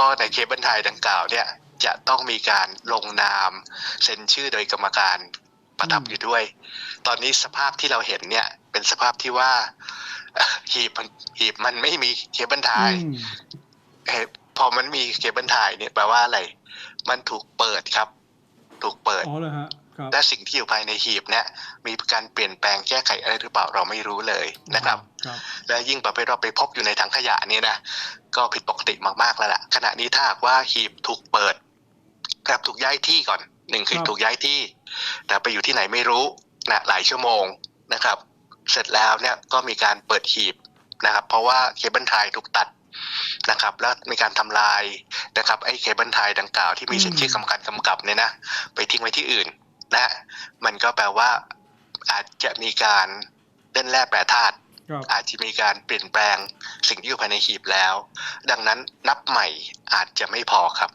ก็ในเคเบิลไทยดังกล่าวเนี่ยจะต้องมีการลงนามเซ็นชื่อโดยกรรมการประทับอยู่ด้วย ตอนนี้สภาพที่เราเห็นเนี่ย เป็นสภาพที่ว่าเอ่อหีบมันหีบมันไม่มีเคเบิลไทยอืมเอ่อพอมันมีเคเบิลไทยเนี่ยแปลว่าอะไร มันถูกเปิดครับ ถูกเปิดอ๋อเลยฮะครับ และสิ่งที่อยู่ภายในหีบเนี่ยมีการเปลี่ยนแปลงแก้ไขอะไรหรือเปล่าเราไม่รู้เลยนะครับครับและยิ่งประเภทเราไปพบอยู่ในถังขยะเนี่ยนะก็ผิดปกติมากๆแล้วล่ะขณะนี้ถ้าหากว่าหีบถูกเปิดครับถูกย้ายที่ก่อนหนึ่งคือถูกย้ายที่แต่ไปอยู่ที่ไหนไม่รู้นะหลายชั่วโมงนะครับ เสร็จแล้วเนี่ยก็มีการเปิดหีบนะครับ เพราะว่าเคเบิลไทยถูกตัดนะครับแล้วมีการทำลายนะครับไอ้เคเบิลไทยดังกล่าวที่มีเซ็นชื่อกรรมการกำกับเนี่ยนะไปทิ้งไว้ที่อื่น นะมันก็แปลว่า อาจจะมีการเล่นแร่แปรธาตุครับอาจจะมีการเปลี่ยนแปลงสิ่งที่อยู่ภายในหีบแล้ว ดังนั้นนับใหม่อาจจะไม่พอครับ